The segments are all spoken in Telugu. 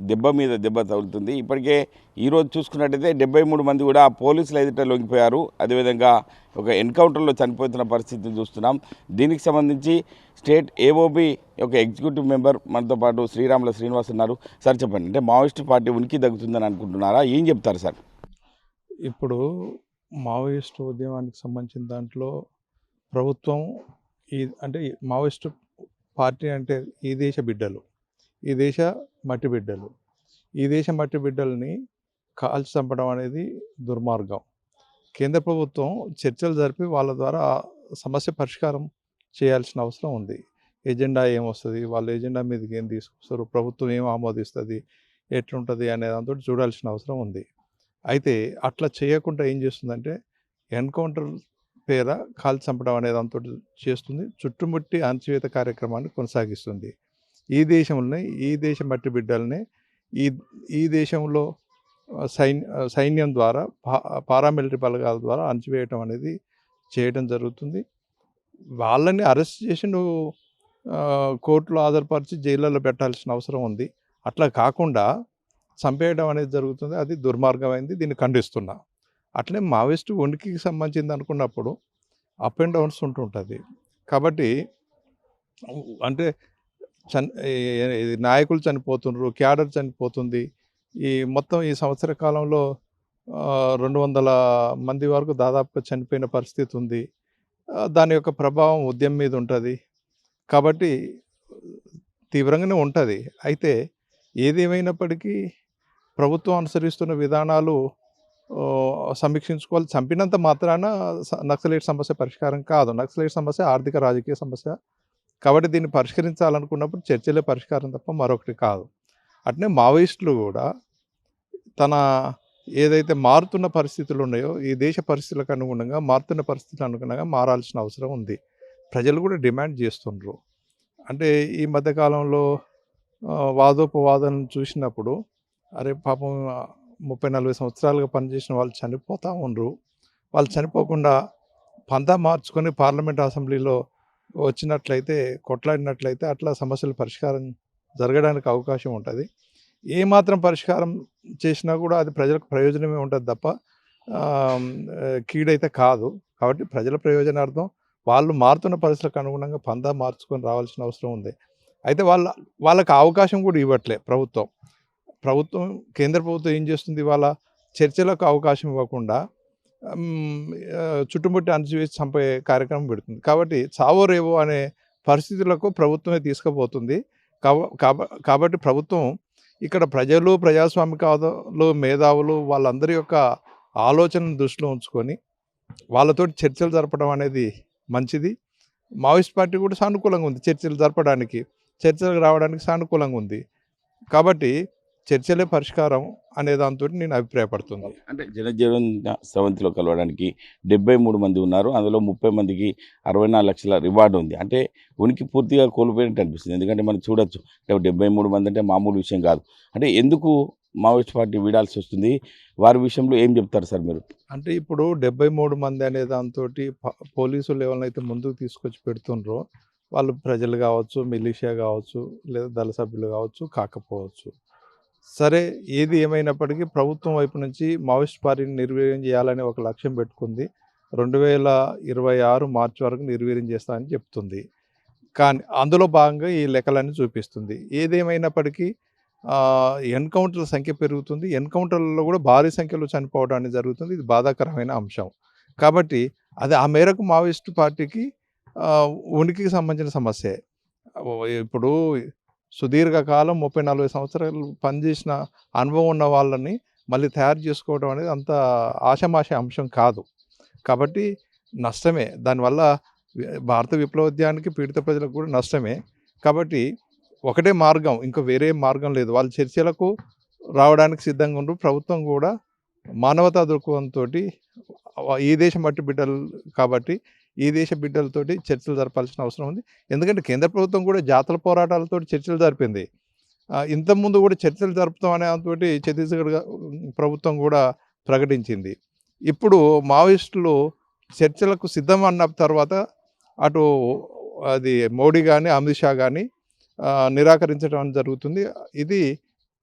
దెబ్బ మీద దెబ్బ తగులుతుంది. ఇప్పటికే ఈరోజు చూసుకున్నట్టయితే డెబ్బై మూడు మంది కూడా పోలీసులు ఎదుట లొంగిపోయారు. అదేవిధంగా ఒక ఎన్కౌంటర్లో చనిపోతున్న పరిస్థితిని చూస్తున్నాం. దీనికి సంబంధించి స్టేట్ ఏఓబి ఒక ఎగ్జిక్యూటివ్ మెంబర్ మనతో పాటు శ్రీరాముల శ్రీనివాస్ ఉన్నారు. సార్ చెప్పండి. అంటే మావోయిస్ట్ పార్టీ ఉనికి తగ్గుతుందని అనుకుంటున్నారా? ఏం చెప్తారు సార్? ఇప్పుడు మావోయిస్ట్ ఉద్యమానికి సంబంధించిన దాంట్లో ప్రభుత్వం ఈ అంటే మావోయిస్ట్ పార్టీ అంటే ఈ దేశ బిడ్డలు. ఈ దేశ మట్టి బిడ్డలు. ఈ దేశ మట్టి బిడ్డల్ని కాల్చి చంపడం అనేది దుర్మార్గం. కేంద్ర ప్రభుత్వం చర్చలు జరిపి వాళ్ళ ద్వారా సమస్య పరిష్కారం చేయాల్సిన అవసరం ఉంది. ఎజెండా ఏమొస్తుంది? వాళ్ళ ఎజెండా మీదకి ఏం తీసుకొస్తారు? ప్రభుత్వం ఏం ఆమోదిస్తుంది? ఎట్లుంటుంది అనే దాంతో చూడాల్సిన అవసరం ఉంది. అయితే అట్లా చేయకుండా ఏం చేస్తుందంటే ఎన్కౌంటర్ పేర కాల్ చంపడం అనే దాంతో చేస్తుంది. చుట్టుముట్టి అణచివేత కార్యక్రమాన్ని కొనసాగిస్తుంది. ఈ దేశంలోనే ఈ దేశం మట్టి బిడ్డల్ని ఈ ఈ దేశంలో సైన్ సైన్యం ద్వారా పా పారామిలిటరీ బలగాల ద్వారా అణచివేయటం అనేది చేయడం జరుగుతుంది. వాళ్ళని అరెస్ట్ చేసి నువ్వు కోర్టులో ఆధారపరిచి జైళ్ళలో పెట్టాల్సిన అవసరం ఉంది. అట్లా కాకుండా చంపేయడం అనేది జరుగుతుంది. అది దుర్మార్గమైంది. దీన్ని ఖండిస్తున్నా. అట్లే మావోయిస్టు ఉనికికి సంబంధించింది అనుకున్నప్పుడు అప్ అండ్ డౌన్స్ ఉంటుంటుంది. కాబట్టి అంటే చన్ నాయకులు చనిపోతున్నారు క్యాడర్ చనిపోతుంది. ఈ మొత్తం ఈ సంవత్సర కాలంలో రెండు వందల మంది వరకు దాదాపుగా చనిపోయిన పరిస్థితి ఉంది. దాని యొక్క ప్రభావం ఉద్యమం మీద ఉంటుంది. కాబట్టి తీవ్రంగానే ఉంటుంది. అయితే ఏదేమైనప్పటికీ ప్రభుత్వం అనుసరిస్తున్న విధానాలు సమీక్షించుకోవాలి. చంపినంత మాత్రాన స- నక్సలైట్ సమస్య పరిష్కారం కాదు. నక్సలైట్ సమస్య ఆర్థిక రాజకీయ సమస్య కాబట్టి దీన్ని పరిష్కరించాలనుకున్నప్పుడు చర్చలే పరిష్కారం తప్ప మరొకటి కాదు. అట్నే మావోయిస్టులు కూడా తన ఏదైతే మారుతున్న పరిస్థితులు ఉన్నాయో ఈ దేశ పరిస్థితులకు అనుగుణంగా మారుతున్న పరిస్థితులకు అనుగుణంగా మారాల్సిన అవసరం ఉంది. ప్రజలు కూడా డిమాండ్ చేస్తుండ్రు. అంటే ఈ మధ్యకాలంలో వాదోపవాదనలు చూసినప్పుడు అరే పాపం ముప్పై నలభై సంవత్సరాలుగా పనిచేసిన వాళ్ళు చనిపోతూ ఉండరు. వాళ్ళు చనిపోకుండా పంతా మార్చుకొని పార్లమెంట్ అసెంబ్లీలో వచ్చినట్లయితే కొట్లాడినట్లయితే అట్లా సమస్యలు పరిష్కారం జరగడానికి అవకాశం ఉంటుంది. ఏ మాత్రం పరిష్కారం చేసినా కూడా అది ప్రజలకు ప్రయోజనమే ఉంటుంది తప్ప కీడైతే కాదు. కాబట్టి ప్రజల ప్రయోజనార్థం వాళ్ళు మారుతున్న పరిస్థితులకు అనుగుణంగా పందా మార్చుకొని రావాల్సిన అవసరం ఉంది. అయితే వాళ్ళ వాళ్ళకి అవకాశం కూడా ఇవ్వట్లే ప్రభుత్వం. ప్రభుత్వం కేంద్ర ప్రభుత్వం ఏం చేస్తుంది? వాళ్ళ చర్చలకు అవకాశం ఇవ్వకుండా చుట్టుముట్టి అణచివేసి చంపే కార్యక్రమం పెడుతుంది. కాబట్టి చావో రేవో అనే పరిస్థితులకు ప్రభుత్వమే తీసుకుపోతుంది. కాబట్టి ప్రభుత్వం ఇక్కడ ప్రజలు ప్రజాస్వామికలు మేధావులు వాళ్ళందరి యొక్క ఆలోచనను దృష్టిలో ఉంచుకొని వాళ్ళతో చర్చలు జరపడం అనేది మంచిది. మావోయిస్ట్ పార్టీ కూడా సానుకూలంగా ఉంది చర్చలు జరపడానికి. చర్చలకు రావడానికి సానుకూలంగా ఉంది. కాబట్టి చర్చలే పరిష్కారం అనే దాంతో నేను అభిప్రాయపడుతుంది. అంటే జనజీవన్ స్రవంతిలో కలవడానికి డెబ్బై మూడు మంది ఉన్నారు. అందులో ముప్పై మందికి అరవై నాలుగు లక్షల రివార్డు ఉంది. అంటే ఉనికి పూర్తిగా కోల్పోయినట్టు అనిపిస్తుంది. ఎందుకంటే మనం చూడొచ్చు. అంటే డెబ్బై మూడు మంది అంటే మామూలు విషయం కాదు. అంటే ఎందుకు మావోయిస్ట్ పార్టీ వీడాల్సి వస్తుంది? వారి విషయంలో ఏం చెప్తారు సార్ మీరు? అంటే ఇప్పుడు డెబ్బై మూడు మంది అనే దాంతో పోలీసులు ఎవరినైతే ముందుకు తీసుకొచ్చి పెడుతుండ్రో వాళ్ళు ప్రజలు కావచ్చు మిలిషియా కావచ్చు లేదా దళ సభ్యులు కావచ్చు కాకపోవచ్చు. సరే ఏది ఏమైనప్పటికీ ప్రభుత్వం వైపు నుంచి మావోయిస్ట్ పార్టీని నిర్వీర్యం చేయాలని ఒక లక్ష్యం పెట్టుకుంది. రెండు వేల ఇరవై ఆరు మార్చి వరకు నిర్వీర్యం చేస్తామని చెప్తుంది. కానీ అందులో భాగంగా ఈ లెక్కలన్నీ చూపిస్తుంది. ఏదేమైనప్పటికీ ఎన్కౌంటర్ల సంఖ్య పెరుగుతుంది. ఎన్కౌంటర్లలో కూడా భారీ సంఖ్యలో చనిపోవడానికి జరుగుతుంది. ఇది బాధాకరమైన అంశం. కాబట్టి అది ఆ మేరకు మావోయిస్టు పార్టీకి ఉనికికి సంబంధించిన సమస్యే. ఇప్పుడు సుదీర్ఘకాలం ముప్పై నలభై సంవత్సరాలు పనిచేసిన అనుభవం ఉన్న వాళ్ళని మళ్ళీ తయారు చేసుకోవడం అనేది అంత ఆషమాష అంశం కాదు. కాబట్టి నష్టమే. దానివల్ల భారత విప్లవోద్యానికి పీడిత ప్రజలకు కూడా నష్టమే. కాబట్టి ఒకటే మార్గం ఇంకా వేరే మార్గం లేదు. వాళ్ళ చర్చలకు రావడానికి సిద్ధంగా ఉండు ప్రభుత్వం కూడా మానవతా దృక్పథంతో ఈ దేశం మట్టి బిడ్డలు కాబట్టి ఈ దేశ బిడ్డలతోటి చర్చలు జరపాల్సిన అవసరం ఉంది. ఎందుకంటే కేంద్ర ప్రభుత్వం కూడా జాతర పోరాటాలతో చర్చలు జరిపింది. ఇంతకుముందు కూడా చర్చలు జరుపుతాం అనే తోటి ఛత్తీస్గఢ్ ప్రభుత్వం కూడా ప్రకటించింది. ఇప్పుడు మావోయిస్టులు చర్చలకు సిద్ధం అన్న తర్వాత అటు అది మోడీ కానీ అమిత్ షా కానీ నిరాకరించడం జరుగుతుంది. ఇది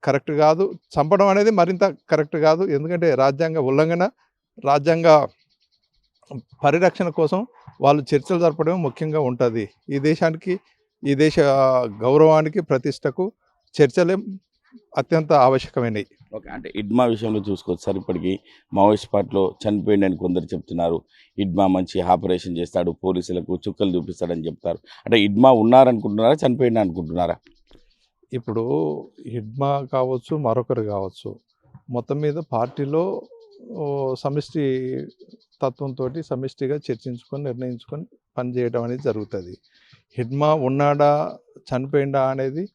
కరెక్ట్ కాదు. చంపడం అనేది మరింత కరెక్ట్ కాదు. ఎందుకంటే రాజ్యాంగ ఉల్లంఘన రాజ్యాంగ పరిరక్షణ కోసం వాళ్ళు చర్చలు జరపడం ముఖ్యంగా ఉంటుంది. ఈ దేశానికి ఈ దేశ గౌరవానికి ప్రతిష్టకు చర్చలే అత్యంత ఆవశ్యకమైనవి ఓకే. అంటే ఇడ్మా విషయంలో చూసుకోవచ్చు. సార్ ఇప్పటికీ మావోయిస్ట్ పార్టీలో చనిపోయిందని కొందరు చెప్తున్నారు. ఇడ్మా మంచి ఆపరేషన్ చేస్తాడు పోలీసులకు చుక్కలు చూపిస్తాడని చెప్తారు. అంటే ఇడ్మా ఉన్నారనుకుంటున్నారా చనిపోయింది అనుకుంటున్నారా ఇప్పుడు హిడ్మా కావచ్చు మరొకరు కావచ్చు మొత్తం మీద పార్టీలో సమిష్టి తత్వంతో సమిష్టిగా చర్చించుకొని నిర్ణయించుకొని పనిచేయడం అనేది జరుగుతుంది. హిడ్మా ఉన్నాడా చనిపోయిందా అనేది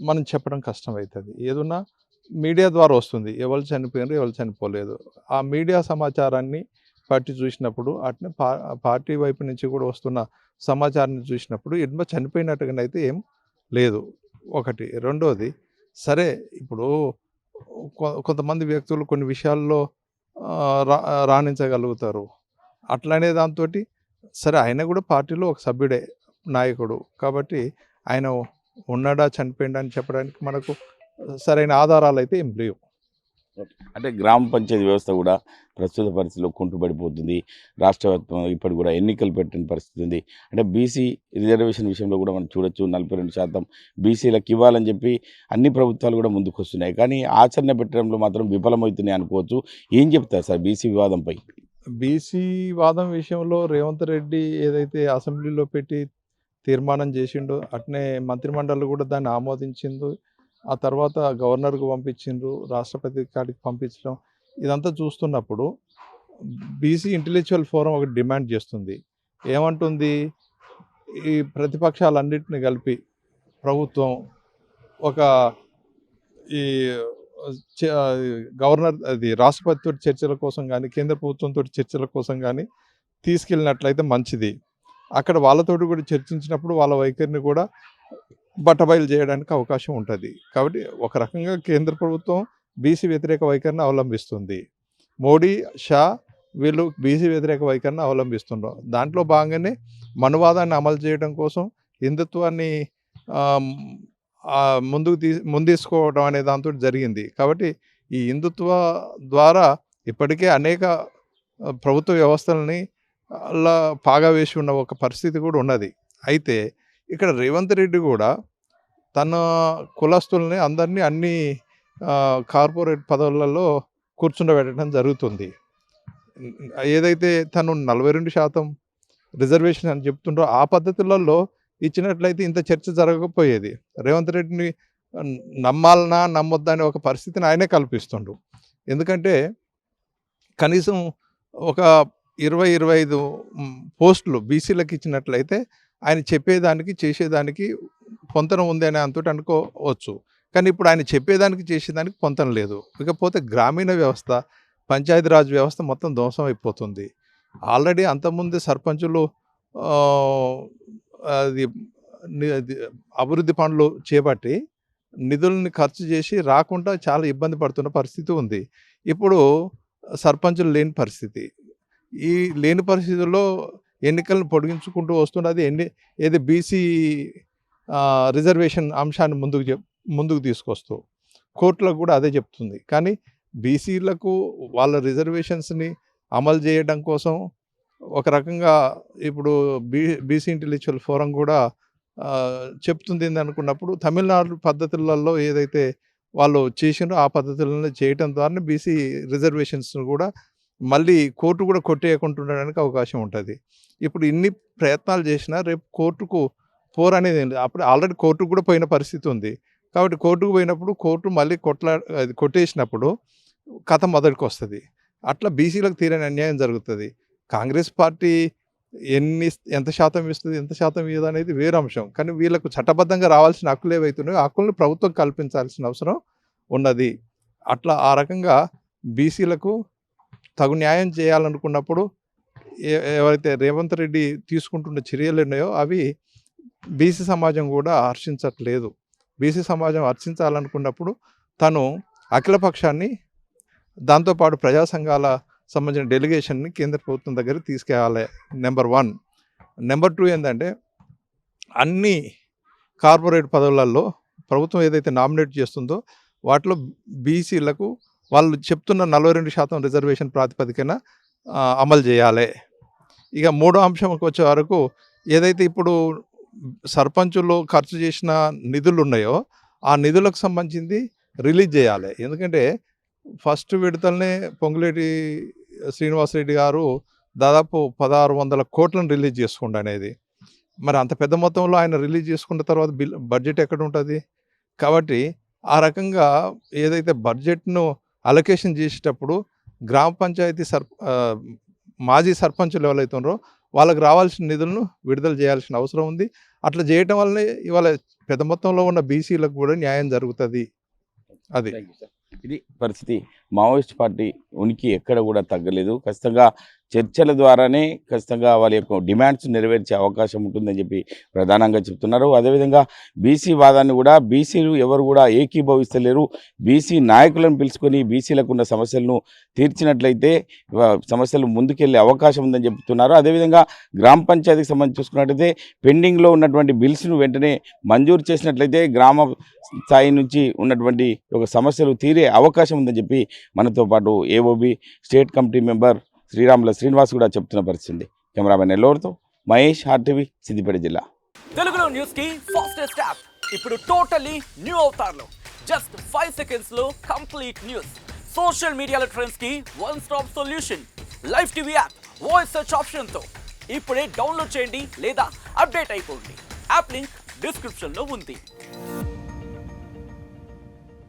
మనం చెప్పడం కష్టమవుతుంది ఏదన్నా మీడియా ద్వారా వస్తుంది. ఎవరు చనిపోయినారు ఎవరు చనిపోలేదు. ఆ మీడియా సమాచారాన్ని పార్టీ చూసినప్పుడు అట్నే పా పార్టీ వైపు నుంచి కూడా వస్తున్న సమాచారాన్ని చూసినప్పుడు హిడ్మా చనిపోయినట్టుగానైతే ఏం లేదు. ఒకటి. రెండోది సరే ఇప్పుడు కొ- కొంతమంది వ్యక్తులు కొన్ని విషయాల్లో రాణించగలుగుతారు. అట్లనే దాంతో సరే ఆయన కూడా పార్టీలో ఒక సభ్యుడే నాయకుడు. కాబట్టి ఆయన ఉన్నాడా చనిపోయిండా అని చెప్పడానికి మనకు సరైన ఆధారాలు అయితే ఏం లేవు. అంటే గ్రామ పంచాయతీ వ్యవస్థ కూడా ప్రస్తుత పరిస్థితిలో కుంటుపడిపోతుంది. రాష్ట్ర వ్యాప్తంగా కూడా ఎన్నికలు పెట్టిన పరిస్థితి ఉంది. అంటే బీసీ రిజర్వేషన్ విషయంలో కూడా మనం చూడొచ్చు. నలభై రెండు శాతం బీసీలకు ఇవ్వాలని చెప్పి అన్ని ప్రభుత్వాలు కూడా ముందుకు వస్తున్నాయి కానీ ఆచరణ పెట్టడంలో మాత్రం విఫలమవుతున్నాయి అనుకోవచ్చు. ఏం చెప్తారు సార్ బీసీ వివాదంపై? బీసీ వాదం విషయంలో రేవంత్ రెడ్డి ఏదైతే అసెంబ్లీలో పెట్టి తీర్మానం చేసిండో అట్నే మంత్రిమండలి కూడా దాన్ని ఆమోదించిండు ఆ తర్వాత గవర్నర్కు పంపించిండ్రు రాష్ట్రపతి కాడికి పంపించడం ఇదంతా చూస్తున్నప్పుడు బీసీ ఇంటలెక్చువల్ ఫోరం ఒకటి డిమాండ్ చేస్తుంది. ఏమంటుంది? ఈ ప్రతిపక్షాలన్నింటినీ కలిపి ప్రభుత్వం ఒక ఈ చ- గవర్నర్ అది రాష్ట్రపతితో చర్చల కోసం కానీ కేంద్ర ప్రభుత్వంతో చర్చల కోసం కానీ తీసుకెళ్ళినట్లయితే మంచిది. అక్కడ వాళ్ళతోటి కూడా చర్చించినప్పుడు వాళ్ళ వైఖరిని కూడా బట్టబయలు చేయడానికి అవకాశం ఉంటుంది. కాబట్టి ఒక రకంగా కేంద్ర ప్రభుత్వం బీసీ వ్యతిరేక వైఖరిని అవలంబిస్తుంది. మోడీ షా వీళ్ళు బీసీ వ్యతిరేక వైఖరిని అవలంబిస్తున్నారు దాంట్లో భాగంగానే మనువాదాన్ని అమలు చేయడం కోసం హిందుత్వాన్ని ముందుకు తీ ముందేసుకోవడం అనే దాంతో జరిగింది. కాబట్టి ఈ హిందుత్వ ద్వారా ఇప్పటికే అనేక ప్రభుత్వ వ్యవస్థలని అలా పాగా వేసి ఉన్న ఒక పరిస్థితి కూడా ఉన్నది. అయితే ఇక్కడ రేవంత్ రెడ్డి కూడా తన కులస్తుల్ని అందరినీ అన్ని కార్పొరేట్ పదవులలో కూర్చుండబెట్టడం జరుగుతుంది. ఏదైతే తను నలభై రెండు శాతం రిజర్వేషన్ అని చెప్తుండో ఆ పద్ధతులలో ఇచ్చినట్లయితే ఇంత చర్చ జరగకపోయేది. రేవంత్ రెడ్డిని నమ్మాలనా నమ్మొద్దా అనే ఒక పరిస్థితిని ఆయనే కల్పిస్తుండు ఎందుకంటే కనీసం ఒక ఇరవై ఇరవై ఐదు పోస్టులు బీసీలకు ఇచ్చినట్లయితే ఆయన చెప్పేదానికి చేసేదానికి పొంతన ఉంది అని అంతటి అనుకోవచ్చు. కానీ ఇప్పుడు ఆయన చెప్పేదానికి చేసేదానికి పొంతన లేదు. ఇకపోతే గ్రామీణ వ్యవస్థ పంచాయతీరాజ్ వ్యవస్థ మొత్తం ధ్వంసం అయిపోతుంది. ఆల్రెడీ అంతకుముందు సర్పంచులు అది అభివృద్ధి పనులు చేపట్టి నిధులను ఖర్చు చేసి రాకుండా చాలా ఇబ్బంది పడుతున్న పరిస్థితి ఉంది. ఇప్పుడు సర్పంచులు లేని పరిస్థితి. ఈ లేని పరిస్థితుల్లో ఎన్నికలను పొడిగించుకుంటూ వస్తున్నది ఎన్ని ఏది బీసీ రిజర్వేషన్ అంశాన్ని ముందుకు చెప్ ముందుకు తీసుకొస్తూ కోర్టులకు కూడా అదే చెప్తుంది. కానీ బీసీలకు వాళ్ళ రిజర్వేషన్స్ని అమలు చేయడం కోసం ఒక రకంగా ఇప్పుడు బీ బీసీ ఇంటెలెక్చువల్ ఫోరం కూడా చెప్తుంది అనుకున్నప్పుడు తమిళనాడు పద్ధతులలో ఏదైతే వాళ్ళు చేసినో ఆ పద్ధతులను చేయటం ద్వారా బీసీ రిజర్వేషన్స్ను కూడా మళ్ళీ కోర్టు కూడా కొట్టేయకుంటుండడానికి అవకాశం ఉంటుంది. ఇప్పుడు ఇన్ని ప్రయత్నాలు చేసినా రేపు కోర్టుకు పోర్ అనేది ఏం లేదు. అప్పుడు ఆల్రెడీ కోర్టుకు కూడా పోయిన పరిస్థితి ఉంది. కాబట్టి కోర్టుకు పోయినప్పుడు కోర్టు మళ్ళీ కొట్లా అది కొట్టేసినప్పుడు కథ మొదటికి వస్తుంది. అట్లా బీసీలకు తీరని అన్యాయం జరుగుతుంది. కాంగ్రెస్ పార్టీ ఎన్ని ఎంత శాతం ఇస్తుంది ఎంత శాతం ఇవ్వదు అనేది వేరే అంశం. కానీ వీళ్ళకు చట్టబద్ధంగా రావాల్సిన హక్కులు ఏవైతున్నాయో హక్కులను ప్రభుత్వం కల్పించాల్సిన అవసరం ఉన్నది. అట్లా ఆ రకంగా బీసీలకు తగు న్యాయం చేయాలనుకున్నప్పుడు ఏ- ఎవరైతే రేవంత్ రెడ్డి తీసుకుంటున్న చర్యలు ఉన్నాయో అవి బీసీ సమాజం కూడా హర్షించట్లేదు. బీసీ సమాజం హర్షించాలనుకున్నప్పుడు తను అఖిలపక్షాన్ని దాంతోపాటు ప్రజా సంఘాల సంబంధించిన డెలిగేషన్ని కేంద్ర ప్రభుత్వం దగ్గరికి తీసుకెళ్ళాలి. Number one. నెంబర్ టూ ఏంటంటే అన్ని కార్పొరేట్ పదవులలో ప్రభుత్వం ఏదైతే నామినేట్ చేస్తుందో వాటిలో బీసీలకు వాళ్ళు చెప్తున్న నలభై రెండు శాతం రిజర్వేషన్ ప్రాతిపదికన అమలు చేయాలి. ఇక మూడో అంశంకి వచ్చే వరకు ఏదైతే ఇప్పుడు సర్పంచులు ఖర్చు చేసిన నిధులు ఉన్నాయో ఆ నిధులకు సంబంధించింది రిలీజ్ చేయాలి. ఎందుకంటే ఫస్ట్ విడతలనే పొంగులేటి శ్రీనివాసరెడ్డి గారు దాదాపు పదహారు వందల కోట్లను రిలీజ్ చేసుకోండి అనేది. మరి అంత పెద్ద మొత్తంలో ఆయన రిలీజ్ చేసుకున్న తర్వాత బిల్ బడ్జెట్ ఎక్కడ ఉంటుంది కాబట్టి ఆ రకంగా ఏదైతే బడ్జెట్ను అలొకేషన్ చేసేటప్పుడు గ్రామ పంచాయతీ సర్ మాజీ సర్పంచులు ఎవరైతే ఉన్నారో వాళ్ళకి రావాల్సిన నిధులను విడుదల చేయాల్సిన అవసరం ఉంది. అట్లా చేయటం వల్లనే ఇవాళ పెద్ద మొత్తంలో ఉన్న బీసీలకు కూడా న్యాయం జరుగుతుంది. అది. ఇది పరిస్థితి మావోయిస్ట్ పార్టీ ఉనికి ఎక్కడ కూడా తగ్గలేదు. ఖచ్చితంగా చర్చల ద్వారానే ఖచ్చితంగా వాళ్ళ యొక్క డిమాండ్స్ నెరవేర్చే అవకాశం ఉంటుందని చెప్పి ప్రధానంగా చెప్తున్నారు. అదేవిధంగా బీసీ వాదాన్ని కూడా బీసీలు ఎవరు కూడా ఏకీభవిస్తలేరు. బీసీ నాయకులను పిలుచుకొని బీసీలకు ఉన్న సమస్యలను తీర్చినట్లయితే సమస్యలు ముందుకెళ్ళే అవకాశం ఉందని చెప్తున్నారు. అదేవిధంగా గ్రామ పంచాయతీకి సంబంధించి చూసుకున్నట్లయితే పెండింగ్లో ఉన్నటువంటి బిల్స్ను వెంటనే మంజూరు చేసినట్లయితే గ్రామ స్థాయి నుంచి ఉన్నటువంటి ఒక సమస్యలు తీరే అవకాశం ఉందని చెప్పి మనతో పాటు ఏఓబి స్టేట్ కమిటీ మెంబర్ శ్రీరాముల శ్రీనివాస్ కూడా చెప్తున్న పరిస్థితుంది కెమెరామెన్ ఎల్లోర్తో మహేష్ ఆర్టీవీ సిద్దిపేట జిల్లా. తెలుగులో న్యూస్కి ఫాస్టెస్ట్ యాప్ ఇప్పుడు టోటలీ న్యూ అవుతార్లో జస్ట్ ఫైవ్ సెకండ్స్లో కంప్లీట్ న్యూస్ సోషల్ మీడియాలో ట్రెండ్స్కి one stop solution live TV app voice search ఆప్షన్తో. ఇప్పుడే డౌన్లోడ్ చేయండి లేదా అప్డేట్ అయిపోండి. యాప్ లింక్ డిస్క్రిప్షన్లో ఉంది.